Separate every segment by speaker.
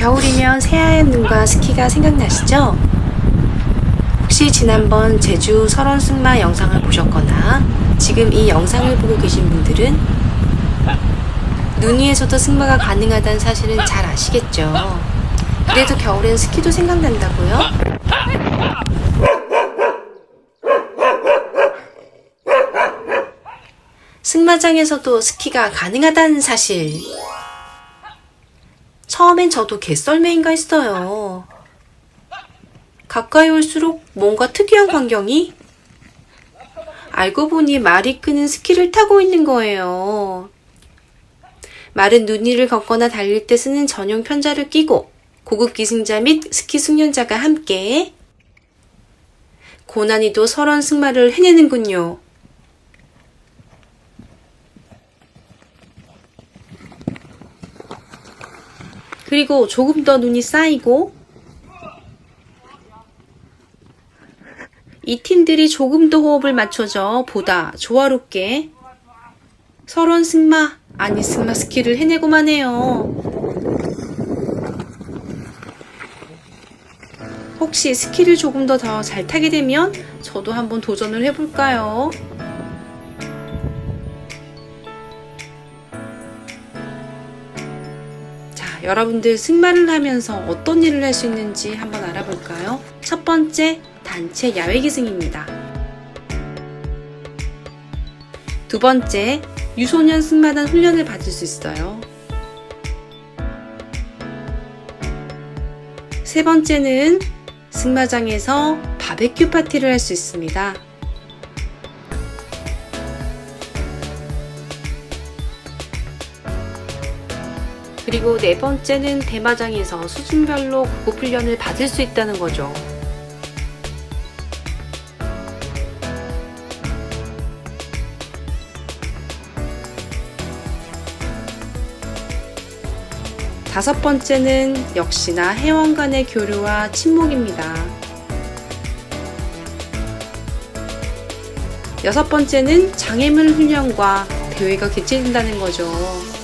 Speaker 1: 겨울이면 새하얀 눈과 스키가 생각나시죠? 혹시 지난번 제주 설원 승마 영상을 보셨거나 지금 이 영상을 보고 계신 분들은 눈 위에서도 승마가 가능하다는 사실은 잘 아시겠죠? 그래도 겨울엔 스키도 생각난다고요? 승마장에서도 스키가 가능하다는 사실. 처음엔 저도 개썰매인가 했어요. 가까이 올수록 뭔가 특이한 광경이 알고 보니 말이 끄는 스키를 타고 있는 거예요. 말은 눈 위를 걷거나 달릴 때 쓰는 전용 편자를 끼고 고급 기승자 및 스키 숙련자가 함께 고난이도 설원 승마를 해내는군요. 그리고 조금 더 눈이 쌓이고 이 팀들이 조금 더 호흡을 맞춰줘 보다 조화롭게 설원 승마 아니 승마 스키를 해내고만 해요. 혹시 스키를 조금 더 더 잘 타게 되면 저도 한번 도전을 해볼까요? 자, 여러분들 승마를 하면서 어떤 일을 할 수 있는지 한번 알아볼까요? 첫 번째, 단체 야외 기승입니다. 두 번째, 유소년 승마단 훈련을 받을 수 있어요. 세 번째는 승마장에서 바베큐 파티를 할 수 있습니다. 그리고 네 번째는 대마장에서 수준별로 고급 훈련을 받을 수 있다는 거죠. 다섯 번째는 역시나 회원 간의 교류와 친목입니다. 여섯 번째는 장애물 훈련과 대회가 개최된다는 거죠.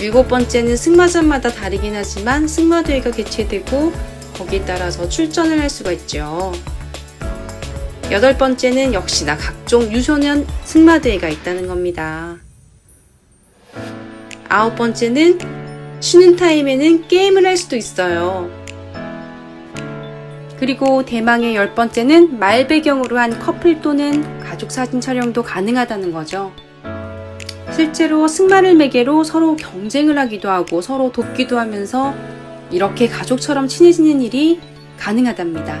Speaker 1: 일곱 번째는 승마장마다 다르긴 하지만 승마대회가 개최되고 거기에 따라서 출전을 할 수가 있죠. 여덟 번째는 역시나 각종 유소년 승마대회가 있다는 겁니다. 아홉 번째는 쉬는 타임에는 게임을 할 수도 있어요. 그리고 대망의 열 번째는 말 배경으로 한 커플 또는 가족 사진 촬영도 가능하다는 거죠. 실제로 승마를 매개로 서로 경쟁을 하기도 하고 서로 돕기도 하면서 이렇게 가족처럼 친해지는 일이 가능하답니다.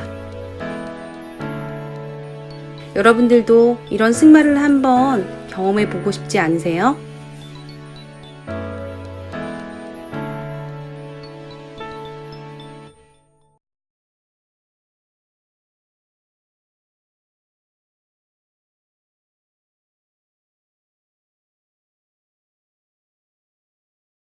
Speaker 1: 여러분들도 이런 승마를 한번 경험해 보고 싶지 않으세요?